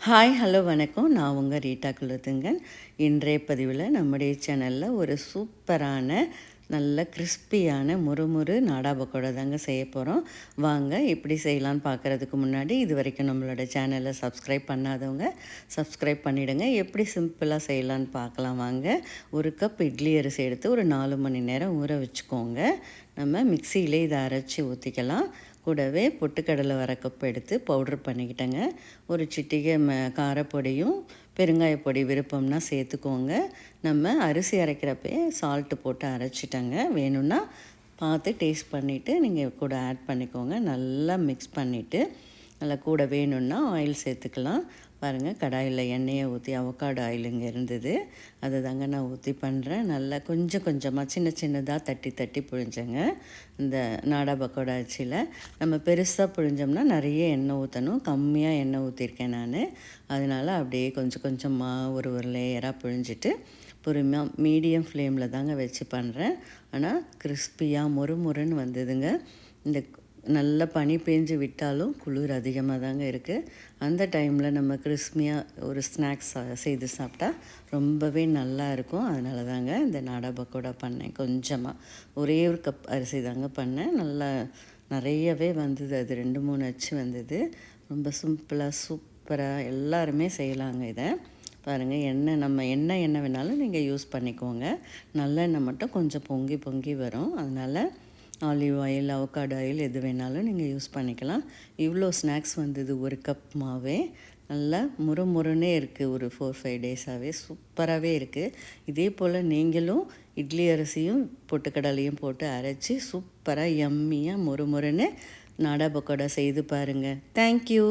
Hi hello வணக்கம். நான் உங்கள் ரீட்டா குலத்துங்கன். இன்றைய பதிவில் நம்முடைய சேனலில் ஒரு சூப்பரான நல்ல கிறிஸ்பியான முறுமுறு நாடா பக்கோடா தாங்க செய்ய போகிறோம் வாங்க எப்படி செய்யலான்னு பார்க்குறதுக்கு முன்னாடி இது வரைக்கும் நம்மளோட சேனலை சப்ஸ்கிரைப் பண்ணாதவங்க சப்ஸ்கிரைப் பண்ணிவிடுங்க எப்படி சிம்பிளாக செய்யலான்னு பார்க்கலாம் வாங்க. ஒரு கப் இட்லி அரிசி எடுத்து ஒரு நாலு மணி நேரம் ஊற வச்சுக்கோங்க. நம்ம மிக்சியிலே இதை அரைச்சி ஊற்றிக்கலாம் கூடவே பொட்டுக்கடலை வர கப் எடுத்து பவுட்ரு பண்ணிக்கிட்டேங்க. ஒரு சிட்டிகை ம காரப்பொடியும் பெருங்காயப்பொடி விருப்பம்னா சேர்த்துக்கோங்க. நம்ம அரிசி அரைக்கிறப்பே சால்ட்டு போட்டு அரைச்சிட்டேங்க. வேணும்னா பார்த்து டேஸ்ட் பண்ணிவிட்டு நீங்கள் கூட ஆட் பண்ணிக்கோங்க. நல்லா மிக்ஸ் பண்ணிவிட்டு நல்லா கூட வேணும்னா ஆயில் சேர்த்துக்கலாம். பாருங்கள் கடாயில் எண்ணெயை ஊற்றி அவக்காடு ஆயில் இங்கே இருந்தது. அதை தாங்க நான் ஊற்றி பண்ணுறேன் நல்லா கொஞ்சம் கொஞ்சமாக சின்ன சின்னதாக தட்டி தட்டி புழிஞ்சேங்க. இந்த நாடா பக்கோடா அச்சியில் நம்ம பெருசாக புழிஞ்சோம்னா நிறைய எண்ணெய் ஊற்றணும் கம்மியாக எண்ணெய் ஊற்றிருக்கேன் நான். அதனால் அப்படியே கொஞ்சம் கொஞ்சமாக ஒரு ஒரு லேயராக புழிஞ்சிட்டு பொறுமையாக மீடியம் ஃப்ளேமில் தாங்க வச்சு பண்ணுறேன் ஆனால் கிறிஸ்பியாக மொறு மொறுன்னு வந்ததுங்க. இந்த நல்ல பனி பேஞ்சு விட்டாலும் குளிர் அதிகமாக தாங்க இருக்குது அந்த டைமில் நம்ம கிறிஸ்மியாக ஒரு ஸ்நாக்ஸ் செய்து சாப்பிட்டா ரொம்பவே நல்லா இருக்கும். அதனால தாங்க இந்த நாடா பக்கோடா பண்ணேன் கொஞ்சமாக ஒரே ஒரு கப் அரிசி தாங்க பண்ணேன். நல்லா நிறையவே வந்தது. அது ரெண்டு மூணு அச்சு வந்தது. ரொம்ப சிம்பிளாக சூப்பராக எல்லாருமே செய்யலாங்க இதை. பாருங்கள் எண்ணெய் நம்ம எண்ணெய் எண்ணெய் வேணாலும் நீங்கள் யூஸ் பண்ணிக்கோங்க. நல்லெண்ணெய் மட்டும் கொஞ்சம் பொங்கி பொங்கி வரும். அதனால் ஆலிவ் ஆயில் அவக்காடு ஆயில் எது வேணாலும் நீங்கள் யூஸ் பண்ணிக்கலாம். இவ்வளோ ஸ்நாக்ஸ் வந்தது ஒரு கப் மாவே. நல்லா முறு முறுன்னே இருக்குது ஒரு ஃபோர் ஃபைவ் டேஸாகவே சூப்பராகவே இருக்குது இதே போல் நீங்களும் இட்லி அரிசியும் பொட்டுக்கடலையும் போட்டு அரைச்சி சூப்பராக எம்மியாக முறு முறுன்னு நாடா பக்கோடா செய்து பாருங்கள் தேங்க்யூ